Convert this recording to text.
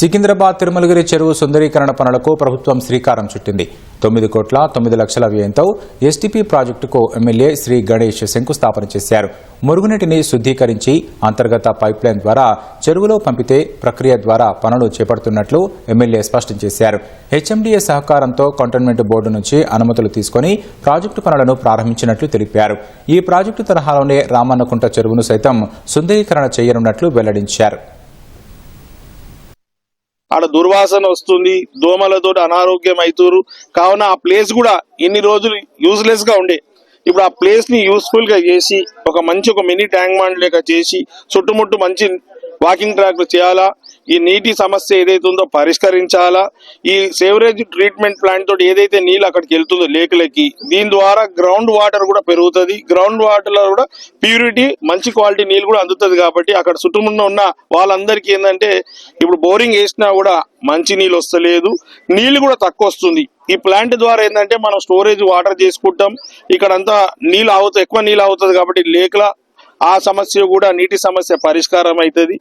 సికింద్రాబాద్ తిరుమలగిరి చెరువు సుందరీకరణ పనులకు ప్రభుత్వం శ్రీకారం చుట్టింది. తొమ్మిది కోట్ల తొమ్మిది లక్షల వ్యయంతో ఎస్టీపీ ప్రాజెక్టుకు ఎమ్మెల్యే శ్రీ గణేష్ శంకుస్థాపన చేశారు. మురుగునీటిని శుద్ధీకరించి అంతర్గత పైప్లైన్ ద్వారా చెరువులో పంపితే ప్రక్రియ ద్వారా పనులు చేపడుతున్నట్లు ఎమ్మెల్యే స్పష్టం చేశారు. హెచ్ఎండిఏ సహకారంతో కంటోన్మెంట్ బోర్డు నుంచి అనుమతులు తీసుకుని ప్రాజెక్టు పనులను ప్రారంభించినట్లు తెలిపారు. ఈ ప్రాజెక్టు తరహాలోనే రామన్నకుంట చెరువును సైతం సుందరీకరణ చేయనున్నట్లు వెల్లడించారు. ఆడ దుర్వాసన వస్తుంది దోమలతో అనారోగ్యం అవుతారు కావున ఆ ప్లేస్ కూడా ఇన్ని రోజులు యూజ్లెస్గా ఉండే. ఇప్పుడు ఆ ప్లేస్ని యూస్ఫుల్గా చేసి ఒక మంచి ఒక మినీ ట్యాంక్ మాండ్ లేక చేసి చుట్టుముట్టు మంచి వాకింగ్ ట్రాక్ చేయాలా? ఈ నీటి సమస్య ఏదైతే ఉందో పరిష్కరించాలా? ఈ సేవరేజ్ ట్రీట్మెంట్ ప్లాంట్ తోటి ఏదైతే నీళ్ళు అక్కడికి వెళ్తుందో లేకులకి దీని ద్వారా గ్రౌండ్ వాటర్ కూడా పెరుగుతుంది. గ్రౌండ్ వాటర్లో కూడా ప్యూరిటీ మంచి క్వాలిటీ నీళ్ళు కూడా అందుతుంది కాబట్టి అక్కడ చుట్టుమున్న ఉన్న వాళ్ళందరికీ ఏంటంటే ఇప్పుడు బోరింగ్ వేసినా కూడా మంచి నీళ్ళు వస్తలేదు. నీళ్ళు కూడా తక్కువ వస్తుంది ఈ ప్లాంట్ ద్వారా ఏంటంటే మనం స్టోరేజ్ వాటర్ చేసుకుంటాం. ఇక్కడ అంతా నీళ్ళు అవుతుంది ఎక్కువ నీళ్ళు అవుతుంది కాబట్టి లేకల ఆ సమస్య కూడా నీటి సమస్య పరిష్కారం అవుతుంది